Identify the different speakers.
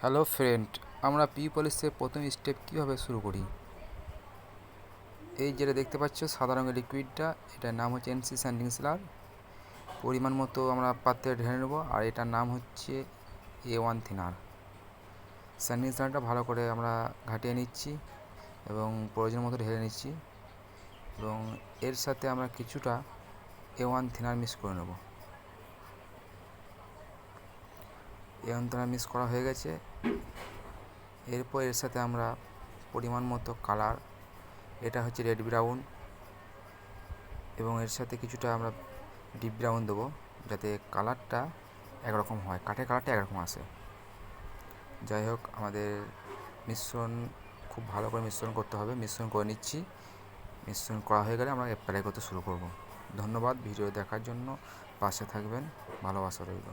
Speaker 1: Hello friend, আমরা P পলিসের প্রথম স্টেপ কীভাবে শুরু করি? এই যেটা দেখতে পাচ্ছ, সাদা রঙের লিকুইডটা এটার নাম হচ্ছে এনসি স্যান্ডিং সিলার পরিমাণ মতো আমরা পাত্রে ঢেলে নেব, আর এটার নাম হচ্ছে এ ওয়ান থিনার স্যান্ডিং সিলারটা ভালো করে আমরা ঘাটিয়ে নিচ্ছি এবং প্রয়োজন মতো ঢেলে নিচ্ছি এবং এর সাথে আমরা কিছুটা এ ওয়ান থিনার মিক্স করে নেব। এ ওয়ান থিনার মিক্স করা হয়ে গেছে। এরপর এর সাথে আমরা পরিমাণ মতো কালার এটা হচ্ছে রেড ব্রাউন এবং এর সাথে কিছুটা আমরা ডিপ ব্রাউন দেবো যাতে কালারটা একরকম হয়, কাঠের কালারটা একরকম আসে। যাই হোক, আমাদের মিশ্রণ খুব ভালো করে মিশ্রণ করতে হবে। মিশ্রণ করে নিচ্ছি। মিশ্রণ করা হয়ে গেলে আমরা অ্যাপ্লাই করতে শুরু করব। ধন্যবাদ ভিডিও দেখার জন্য। পাশে থাকবেন। ভালোবাসা রইল।